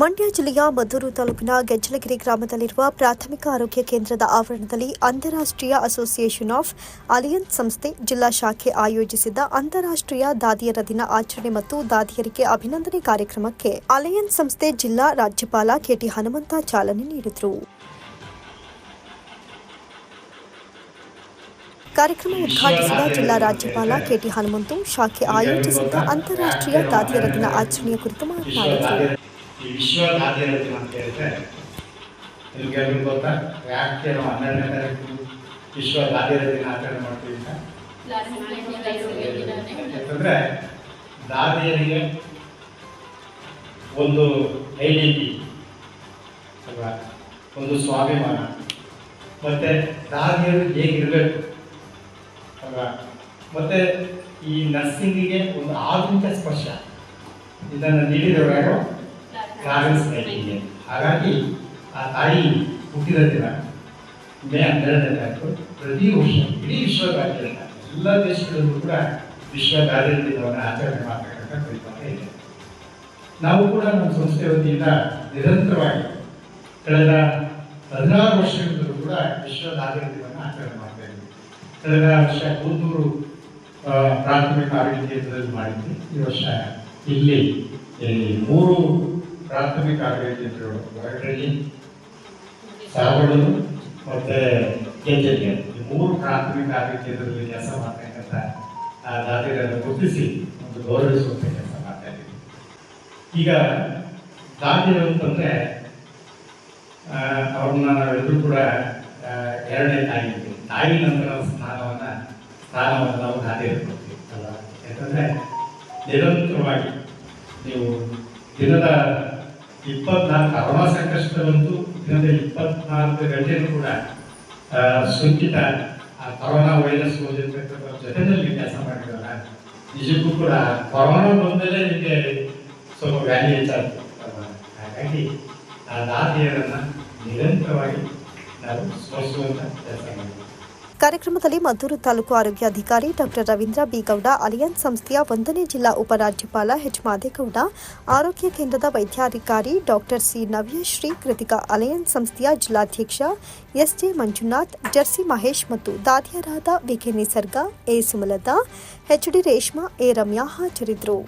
ಮಂಡ್ಯ ಜಿಲ್ಲೆಯ ಮದ್ದೂರು ತಾಲೂಕಿನ ಗೆಜ್ಜಲಗಿರಿ ಗ್ರಾಮದಲ್ಲಿರುವ ಪ್ರಾಥಮಿಕ ಆರೋಗ್ಯ ಕೇಂದ್ರದ ಆವರಣದಲ್ಲಿ ಅಂತಾರಾಷ್ಟ್ರೀಯ ಅಸೋಸಿಯೇಷನ್ ಆಫ್ ಅಲಿಯನ್ಸ್ ಸಂಸ್ಥೆ ಜಿಲ್ಲಾ ಶಾಖೆ ಆಯೋಜಿಸಿದ್ದ ಅಂತಾರಾಷ್ಟ್ರೀಯ ದಾದಿಯರ ದಿನ ಆಚರಣೆ ಮತ್ತು ದಾದಿಯರಿಗೆ ಅಭಿನಂದನೆ ಕಾರ್ಯಕ್ರಮಕ್ಕೆ ಅಲಿಯನ್ಸ್ ಸಂಸ್ಥೆ ಜಿಲ್ಲಾ ರಾಜ್ಯಪಾಲ ಕೆಟಿ ಹನುಮಂತ ಚಾಲನೆ ನೀಡಿದರು. ಕಾರ್ಯಕ್ರಮ ಉದ್ಘಾಟಿಸಿದ ಜಿಲ್ಲಾ ರಾಜ್ಯಪಾಲ ಕೆಟಿ ಹನುಮಂತು, ಶಾಖೆ ಆಯೋಜಿಸಿದ್ದ ಅಂತಾರಾಷ್ಟ್ರೀಯ ದಾದಿಯರ ದಿನ ಆಚರಣೆಯ ಕುರಿತು ಮಾತನಾಡಿದರು. ಈ ವಿಶ್ವ ದಾದಿಯರ ದಿನ ಅಂತ ಹೇಳಿದ್ರೆ, ನಿಮ್ಗೆ ಎಲ್ರಿಗೂ ಗೊತ್ತಾ? ಯಾಕೆ ನಾವು ಹನ್ನೆರಡನೇ ತಾರೀಕು ವಿಶ್ವ ದಿನ ಆಚರಣೆ ಮಾಡ್ತೀವಿ ಯಾಕಂದ್ರೆ ದಾದಿಯರಿಗೆ ಒಂದು ಐಡೆಂಟಿ ಅಲ್ವಾ? ಒಂದು ಸ್ವಾಭಿಮಾನ. ಮತ್ತೆ ದಾದಿಯರು ಹೇಗಿರಬೇಕು, ಅಲ್ವಾ? ಮತ್ತೆ ಈ ನರ್ಸಿಂಗಿಗೆ ಒಂದು ಆಧುನಿಕ ಸ್ಪರ್ಶ. ಇದನ್ನು ನೀಡಿದವರು ಯಾರು? ಫ್ಲಾರೆನ್ಸ್ ನೈಟಿಂಗೇಲ್ ಹಾಗಾಗಿ ಆ ತಾಯಿ ಹುಟ್ಟಿದ ದಿನ ಮೇ ಹನ್ನೆರಡನೇ ತಾರೀಕು ಪ್ರತಿ ವರ್ಷ ಇಡೀ ವಿಶ್ವದಾದ್ಯಂತ ಎಲ್ಲ ದೇಶಗಳಲ್ಲೂ ಕೂಡ ವಿಶ್ವ ದಾದಿಯರ ದಿನವನ್ನು ಆಚರಣೆ ಮಾಡ್ತಕ್ಕಂಥ ಪರಿಪಾಠ ಇದೆ ನಾವು ಕೂಡ ನಮ್ಮ ಸಂಸ್ಥೆ ವತಿಯಿಂದ ನಿರಂತರವಾಗಿ ಕಳೆದ ಹದಿನಾರು ವರ್ಷಗಳಿಂದಲೂ ಕೂಡ ವಿಶ್ವ ದಾದಿಯರ ದಿನವನ್ನು ಆಚರಣೆ ಮಾಡ್ತಾ ಇದ್ದೀವಿ. ಕಳೆದ ವರ್ಷ ಕೂತೂರು ಪ್ರಾಥಮಿಕ ಆರೋಗ್ಯ ಕೇಂದ್ರದಲ್ಲಿ ಮಾಡಿದ್ವಿ. ಈ ವರ್ಷ ಇಲ್ಲಿ ಮೂರು ಪ್ರಾಥಮಿಕ ಆರೋಗ್ಯ ಕೇಂದ್ರಗಳು ಹೊರಗಡೆಯಲ್ಲಿ ಮತ್ತು ಮತ್ತೆ ಕೆಂಚಲಿಗೆ ಈ ಮೂರು ಪ್ರಾಥಮಿಕ ಆರೋಗ್ಯ ಕೇಂದ್ರದಲ್ಲಿ ಕೆಲಸ ಮಾಡ್ತಕ್ಕಂಥ ಆ ದಾದಿಯರನ್ನು ಗುರುತಿಸಿ ಒಂದು ಗೌರವಿಸುವಂತ ಕೆಲಸ ಮಾಡ್ತಾ ಇದ್ದೀವಿ. ಈಗ ದಾದಿಯರು ಅಂತಂದ್ರೆ ಅವ್ರನ್ನ ನಾವೆಲ್ಲರೂ ಕೂಡ ಎರಡನೇ ತಾಯಿ. ತಾಯಿ ನಂತರ ಸ್ಥಾನವನ್ನ ಸ್ಥಾನವನ್ನು ನಾವು ದಾದಿಯರು ಕೊಡ್ತೀವಿ ಅಲ್ವಾ? ಯಾಕಂದ್ರೆ ನಿರಂತರವಾಗಿ ನೀವು ದಿನದ ಇಪ್ಪತ್ನಾಲ್ಕು ಕರೋನಾ ಸಂಕಷ್ಟದಂತೂ ದಿನದಲ್ಲಿ ಇಪ್ಪತ್ನಾಲ್ಕು ಗಂಟೆಯೂ ಕೂಡ ಸೋಂಕಿತ, ಆ, ಕೊರೋನಾ ವೈರಸ್ ಓದಿರ್ತಕ್ಕಂಥ ಜೊತೆಯಲ್ಲಿ ಕೆಲಸ ಮಾಡಿದ್ರಲ್ಲ ನಿಜಕ್ಕೂ ಕೂಡ ಕೊರೋನಾ ಬಂದಲೇ ನಿಮಗೆ ಸ್ವಲ್ಪ ವ್ಯಾಲಿ ಹೆಚ್ಚಾಗ್ತದೆ? ಹಾಗಾಗಿ ಆ ದಾದಿಯರನ್ನು ನಿರಂತರವಾಗಿ ನಾವು ಸ್ಮರಿಸುವಂಥ ಕೆಲಸ ಮಾಡ್ತೀವಿ ಕಾರ್ಯಕ್ರಮದಲ್ಲಿ ಮದ್ದೂರು ತಾಲೂಕು ಆರೋಗ್ಯಾಧಿಕಾರಿ ಡಾಕ್ಟರ್ ರವೀಂದ್ರ ಬಿಗೌಡ, ಅಲಿಯನ್ಸ್ ಸಂಸ್ಥೆಯ ಒಂದನೇ ಜಿಲ್ಲಾ ಉಪರಾಜ್ಯಪಾಲ ಎಚ್ ಮಾದೇಗೌಡ, ಆರೋಗ್ಯ ಕೇಂದ್ರದ ವೈದ್ಯಾಧಿಕಾರಿ doctor C Navyashree, Krithika alliance ಸಂಸ್ಥೆಯ ಜಿಲ್ಲಾಧ್ಯಕ್ಷ ಎಸ್ಜೆ ಮಂಜುನಾಥ್, ಜರ್ಸಿ ಮಹೇಶ್ ಮತ್ತು ದಾದಿಯರಾದ VK Nisarga, A Sumalatha HD Reshma, A Ramya ಹಾಜರಿದ್ದರು